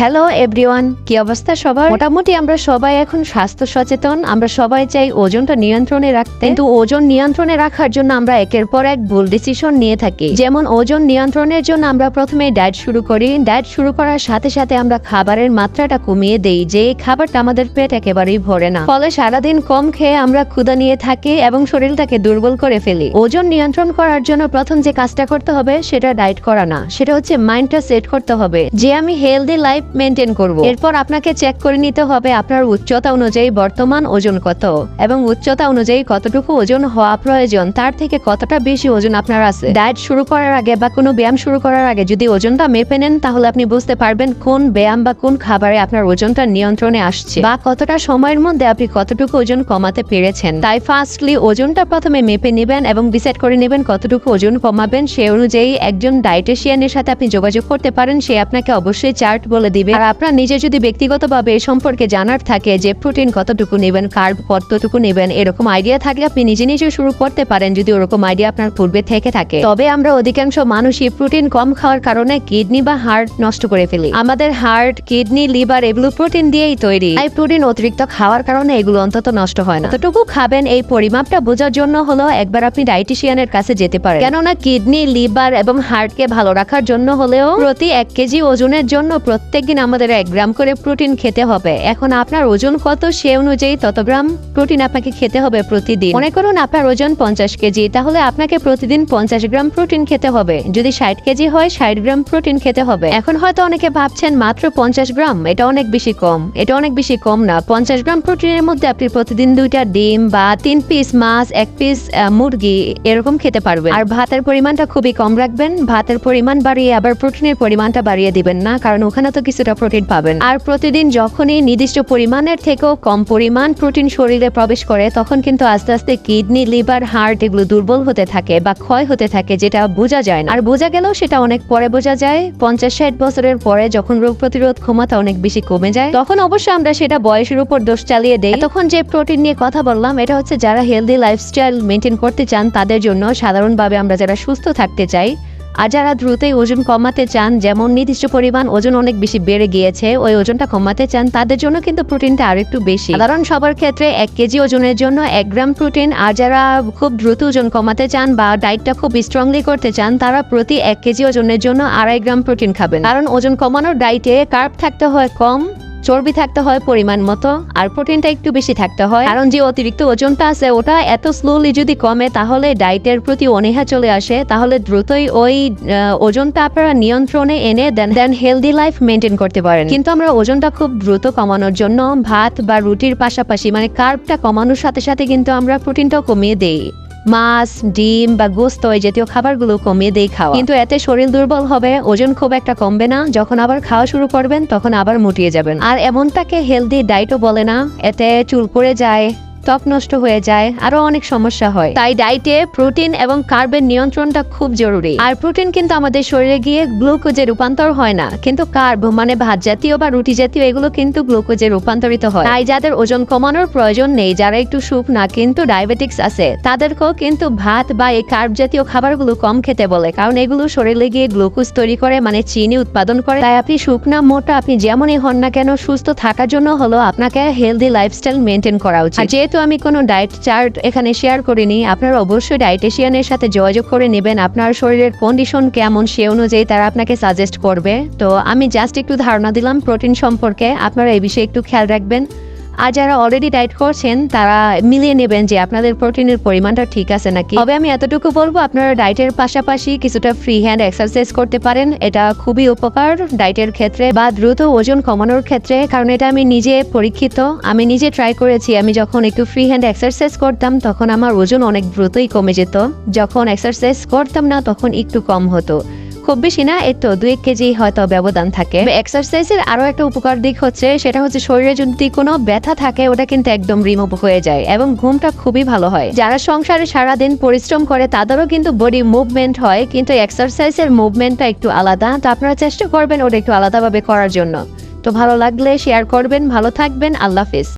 Hello everyone কি অবস্থা সবার? মোটামুটি আমরা সবাই এখন স্বাস্থ্য সচেতন। আমরা সবাই চাই ওজনটা নিয়ন্ত্রণে রাখতে। কিন্তু ওজন নিয়ন্ত্রণে রাখার জন্য আমরা একের পর এক ভুল ডিসিশন নিয়ে থাকি। যেমন ওজন নিয়ন্ত্রণের জন্য আমরা প্রথমে ডায়েট শুরু করি। ডায়েট শুরু করার সাথে সাথে আমরা খাবারের মাত্রাটা কমিয়ে দেই, যে খাবারটা আমাদের পেট একেবারেই ভরে না। ফলে সারাদিন কম খেয়ে আমরা ক্ষুধা নিয়ে থাকি এবং শরীরটাকে দুর্বল করে ফেলি। ওজন নিয়ন্ত্রণ করার জন্য প্রথম যে কাজটা করতে হবে, সেটা ডায়েট করা না। সেটা হচ্ছে মাইন্ডটা সেট করতে হবে। যে আমি হেলদি লাইফ মেনটেন করব। এরপর আপনাকে চেক করে নিতে হবে আপনার উচ্চতা অনুযায়ী বর্তমান ওজন কত এবং উচ্চতা অনুযায়ী কতটুকু ওজন হওয়া প্রয়োজন, তার থেকে কতটা বেশি ওজন আপনার আছে। ডায়েট শুরু করার আগে বা কোনো ব্যায়াম শুরু করার আগে যদি ওজনটা মেপে নেন, তাহলে আপনি বুঝতে পারবেন কোন ব্যায়াম বা কোন খাবারে আপনার ওজনটা নিয়ন্ত্রণে আসছে বা কতটা সময়ের মধ্যে আপনি কতটুকু ওজন কমাতে পেরেছেন। তাই ফার্স্টলি ওজনটা প্রথমে মেপে নেবেন এবং ডিসাইড করে নেবেন কতটুকু ওজন কমাবেন। সে অনুযায়ী একজন ডায়েটিশিয়ানের সাথে আপনি যোগাযোগ করতে পারেন। সে আপনাকে অবশ্যই চার্ট বলে দিবে। আর আপনার নিজে যদি ব্যক্তিগতভাবে এ সম্পর্কে জানার থাকে যে প্রোটিন কতটুকু নেবেন কার্ব কতটুকু নেবেন, এরকম আইডিয়া থাকলে আপনি নিজে নিজে শুরু করতে পারেন যদি ওরকম আইডিয়া আপনার পূর্বে থেকে থাকে। তবে আমরা অধিকাংশ মানুষই প্রোটিন কম খাওয়ার কারণে কিডনি বা হার্ট নষ্ট করে ফেলি। আমাদের হার্ট, কিডনি, লিভার এগুলো প্রোটিন দিয়েই তৈরি। তাই প্রোটিন অতিরিক্ত খাওয়ার কারণে এগুলো অন্তত নষ্ট হয় না। কতটুকু খাবেন এই পরিমাপটা বোঝার জন্য হলো একবার আপনি ডায়েটিশিয়ানের কাছে যেতে পারেন। কেননা কিডনি, লিভার এবং হার্টকে ভালো রাখার জন্য হলেও প্রতি এক কেজি ওজনের জন্য প্রত্যেকদিন আমাদের এক গ্রাম করে প্রোটিন খেতে হবে। এখন আপনার ওজন কত সে অনুযায়ী তত গ্রাম প্রোটিন আপনাকে খেতে হবে প্রতিদিন। মনে করুন আপনার ওজন পঞ্চাশ কেজি, তাহলে আপনাকে প্রতিদিন পঞ্চাশ গ্রাম প্রোটিন খেতে হবে। যদি ষাট কেজি হয়, ষাট গ্রাম প্রোটিন খেতে হবে। এখন হয়তো অনেকে ভাবছেন, মাত্র পঞ্চাশ গ্রাম? এটা অনেক বেশি কম। এটা অনেক বেশি কম না। পঞ্চাশ গ্রাম প্রোটিনের মধ্যে আপনি প্রতিদিন দুইটা ডিম বা তিন পিস মাছ, এক পিস মুরগি এরকম খেতে পারবেন। আর ভাতের পরিমাণটা খুবই কম রাখবেন। ভাতের পরিমাণ বাড়িয়ে আবার প্রোটিনের পরিমাণটা বাড়িয়ে দিবেন না, কারণ ওখানে তো কিছুটা প্রোটিন পাবেন। আর প্রতিদিন যখনই নির্দিষ্ট পরিমাণের থেকেও কম পরিমাণ প্রোটিন শরীরে প্রবেশ করে, তখন কিন্তু আস্তে আস্তে কিডনি, লিভার, হার্ট এগুলো দুর্বল হতে থাকে বা ক্ষয় হতে থাকে, যেটা বোঝা যায় না। আর বোঝা গেলেও সেটা অনেক পরে বোঝা যায়। পঞ্চাশ ষাট বছরের পরে যখন রোগ প্রতিরোধ ক্ষমতা অনেক বেশি কমে যায়, তখন অবশ্য আমরা সেটা বয়সের উপর দোষ চালিয়ে দেয় তখন যে প্রোটিন নিয়ে কথা বললাম, এটা হচ্ছে যারা হেলদি লাইফস্টাইল মেনটেন করতে চান, তাদের জন্য সাধারণভাবে আমরা যারা সুস্থ থাকতে চাই আর যারা দ্রুতই ওজন কমাতে চান, যেমন নির্দিষ্ট পরিমাণ ওজন অনেক বেশি বেড়ে গিয়েছে, ওই ওজনটা কমাতে চান, তাদের জন্য কিন্তু প্রোটিনটা আর একটু বেশি। সাধারণ সবার ক্ষেত্রে এক কেজি ওজনের জন্য এক গ্রাম প্রোটিন, আর যারা খুব দ্রুত ওজন কমাতে চান বা ডায়েটটা খুব স্ট্রংলি করতে চান, তারা প্রতি এক কেজি ওজনের জন্য আড়াই গ্রাম প্রোটিন খাবেন। কারণ ওজন কমানোর ডায়েটে কার্ব থাকতে হয় কম চর্বি থাকতে হয় পরিমাণ মতো, আর প্রোটিনটা একটু বেশি থাকতে হয়। কারণ যে অতিরিক্ত ওজনটা আছে, ওটা এত স্লোলি যদি কমে, তাহলে ডায়েটের প্রতি অনীহা চলে আসে। তাহলে দ্রুতই ওই ওজনটা আপনারা নিয়ন্ত্রণে এনে দেন দেন হেলদি লাইফ মেনটেন করতে পারেন। কিন্তু আমরা ওজনটা খুব দ্রুত কমানোর জন্য ভাত বা রুটির পাশাপাশি মানে কার্বটা কমানোর সাথে সাথে কিন্তু আমরা প্রোটিনটাও কমিয়ে দেই। মাছ, ডিম বা গোস্ত, এই জাতীয় খাবারগুলো কমিয়ে দিয়ে খাওয়া। কিন্তু এতে শরীর দুর্বল হবে, ওজন খুব একটা কমবে না, যখন আবার খাওয়া শুরু করবেন, তখন আবার মুটিয়ে যাবেন। আর এমনটাকে হেলদি ডায়েটও বলে না, এতে চুল পড়ে যায় ত্বক নষ্ট হয়ে যায়, আরও অনেক সমস্যা হয়। তাই ডায়েটে প্রোটিন এবং কার্বের নিয়ন্ত্রণটা খুব জরুরি। আর প্রোটিন কিন্তু আমাদের শরীরে গিয়ে গ্লুকোজে রূপান্তর হয় না। কিন্তু কার্ব মানে ভাত জাতীয় বা রুটি জাতীয় এগুলো কিন্তু গ্লুকোজে রূপান্তরিত হয়। তাই যাদের ওজন কমানোর প্রয়োজন নেই, যারা একটু সুপ না, কিন্তু ডায়াবেটিক্স আছে, তাদেরকেও কিন্তু ভাত বা এই কার্ব জাতীয় খাবারগুলো কম খেতে বলে। কারণ এগুলো শরীরে গিয়ে গ্লুকোজ তৈরি করে মানে চিনি উৎপাদন করে। তাই আপনি শুকনা মোটা, আপনি যেমনই হন না কেন, সুস্থ থাকার জন্য হলো আপনাকে হেলদি লাইফস্টাইল মেনটেন করা উচিত। আর যেহেতু আমি কোনো ডায়েট চার্ট এখানে শেয়ার করিনি, আপনারা অবশ্যই ডায়েটেশিয়ানের সাথে যোগাযোগ করে নেবেন আপনার শরীরের কন্ডিশন কেমন সে অনুযায়ী তারা আপনাকে সাজেস্ট করবে। তো আমি জাস্ট একটু ধারণা দিলাম প্রোটিন সম্পর্কে, আপনারা এই বিষয়ে একটু খেয়াল রাখবেন। আর যারা অলরেডি ডায়েট করছেন, তারা মিলিয়ে নেবেন যে আপনাদের প্রোটিনের পরিমাণটা ঠিক আছে নাকি। তবে আমি এতটুকু বলব, আপনারা ডায়েটের পাশাপাশি কিছুটা ফ্রি হ্যান্ড এক্সারসাইজ করতে পারেন। এটা খুবই উপকার ডায়েটের ক্ষেত্রে বা দ্রুত ওজন কমানোর ক্ষেত্রে, কারণ এটা আমি নিজে পরীক্ষিত, আমি নিজে ট্রাই করেছি। আমি যখন একটু ফ্রি হ্যান্ড এক্সারসাইজ করতাম, তখন আমার ওজন অনেক দ্রুতই কমে যেত। যখন এক্সারসাইজ করতাম না, তখন একটু কম হতো। খুব বেশি না তো দুই কেজি হয়তো ব্যবধান থাকে। এক্সারসাইজের আরও একটা উপকার দিক হচ্ছে, সেটা হচ্ছে শরীরে যদি কোনো ব্যথা থাকে, ওটা কিন্তু একদম রিমুভ হয়ে যায় এবং ঘুমটা খুবই ভালো হয়। যারা সংসারে সারাদিন পরিশ্রম করে, তাদেরও কিন্তু বডি মুভমেন্ট হয়, কিন্তু এক্সারসাইজের মুভমেন্টটা একটু আলাদা। তো আপনারা চেষ্টা করবেন ওটা একটু আলাদাভাবে করার জন্য। তো ভালো লাগলে শেয়ার করবেন, ভালো থাকবেন, আল্লাহ হাফিজ।